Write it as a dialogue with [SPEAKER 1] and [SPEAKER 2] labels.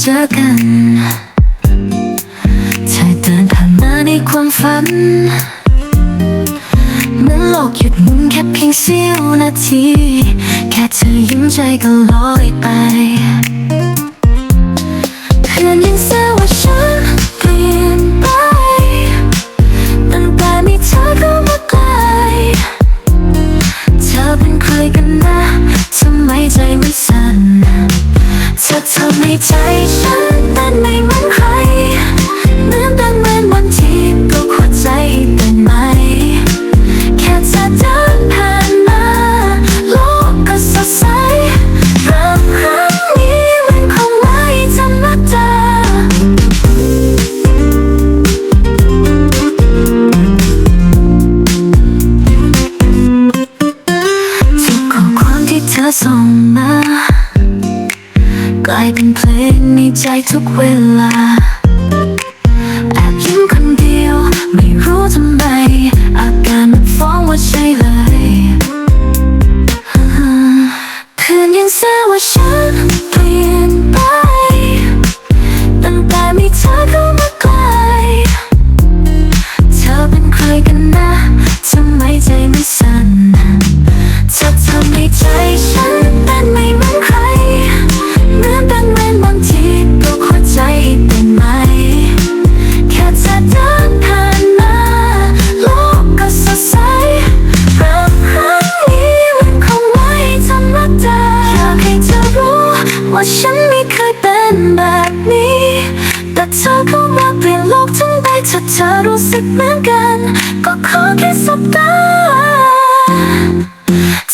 [SPEAKER 1] เจอกันเธอเดินผ่านมาในความฝันเมือนโลกหยุดหมุนแค่เพียงเสี้ยวนาที แค่เธอยิ้มใจก็ลอยไปเพื่อนยังแซวว่าฉันเปลี่ยนไปตั้งแต่มีเธอเข้ามาใกล้เธอเป็นใครกันนะทำไมใจมันสั่นเธอทำให้ใจ มา กลายเป็นเพลงในใจทุกเวลา เคยเป็นแบบนี้ แต่เธอเข้ามาเปลี่ยนโลกทั้งใบถ้าเธอรู้สึกเหมือนกัน ก็ขอแค่สบตาเธอทำให้